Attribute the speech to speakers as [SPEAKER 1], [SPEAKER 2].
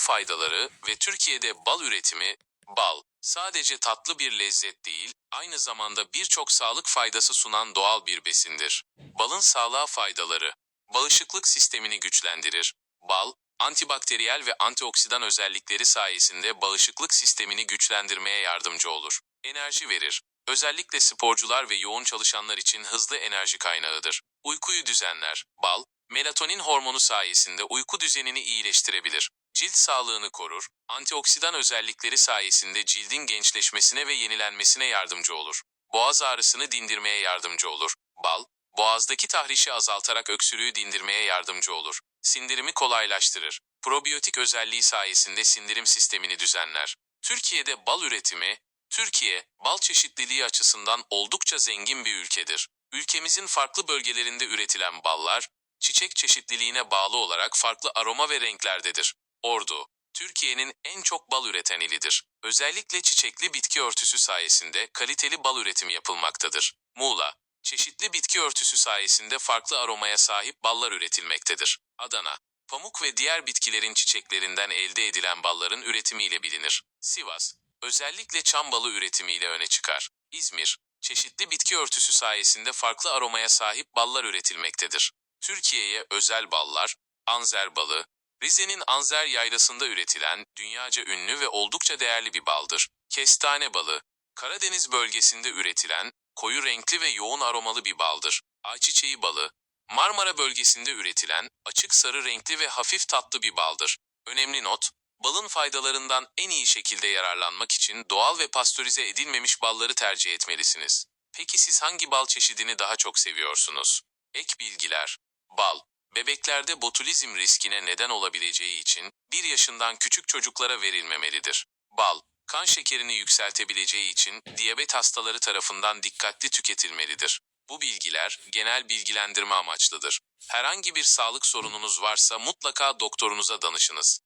[SPEAKER 1] faydaları ve Türkiye'de bal üretimi, bal, sadece tatlı bir lezzet değil, aynı zamanda birçok sağlık faydası sunan doğal bir besindir. Balın sağlığa faydaları, bağışıklık sistemini güçlendirir. Bal, antibakteriyel ve antioksidan özellikleri sayesinde bağışıklık sistemini güçlendirmeye yardımcı olur. Enerji verir. Özellikle sporcular ve yoğun çalışanlar için hızlı enerji kaynağıdır. Uykuyu düzenler. Bal, melatonin hormonu sayesinde uyku düzenini iyileştirebilir. Cilt sağlığını korur. Antioksidan özellikleri sayesinde cildin gençleşmesine ve yenilenmesine yardımcı olur. Boğaz ağrısını dindirmeye yardımcı olur. Bal, boğazdaki tahrişi azaltarak öksürüğü dindirmeye yardımcı olur. Sindirimi kolaylaştırır. Probiyotik özelliği sayesinde sindirim sistemini düzenler. Türkiye'de bal üretimi, Türkiye, bal çeşitliliği açısından oldukça zengin bir ülkedir. Ülkemizin farklı bölgelerinde üretilen ballar, çiçek çeşitliliğine bağlı olarak farklı aroma ve renklerdedir. Ordu, Türkiye'nin en çok bal üreten ilidir. Özellikle çiçekli bitki örtüsü sayesinde kaliteli bal üretimi yapılmaktadır. Muğla, çeşitli bitki örtüsü sayesinde farklı aromaya sahip ballar üretilmektedir. Adana, pamuk ve diğer bitkilerin çiçeklerinden elde edilen balların üretimiyle bilinir. Sivas, özellikle çam balı üretimiyle öne çıkar. İzmir, çeşitli bitki örtüsü sayesinde farklı aromaya sahip ballar üretilmektedir. Türkiye'ye özel ballar, Anzer balı, Rize'nin Anzer yaylasında üretilen dünyaca ünlü ve oldukça değerli bir baldır. Kestane balı, Karadeniz bölgesinde üretilen koyu renkli ve yoğun aromalı bir baldır. Ayçiçeği balı, Marmara bölgesinde üretilen açık sarı renkli ve hafif tatlı bir baldır. Önemli not, balın faydalarından en iyi şekilde yararlanmak için doğal ve pastörize edilmemiş balları tercih etmelisiniz. Peki siz hangi bal çeşidini daha çok seviyorsunuz? Ek bilgiler. Bal, bebeklerde botulizm riskine neden olabileceği için 1 yaşından küçük çocuklara verilmemelidir. Bal, kan şekerini yükseltebileceği için diyabet hastaları tarafından dikkatli tüketilmelidir. Bu bilgiler genel bilgilendirme amaçlıdır. Herhangi bir sağlık sorununuz varsa mutlaka doktorunuza danışınız.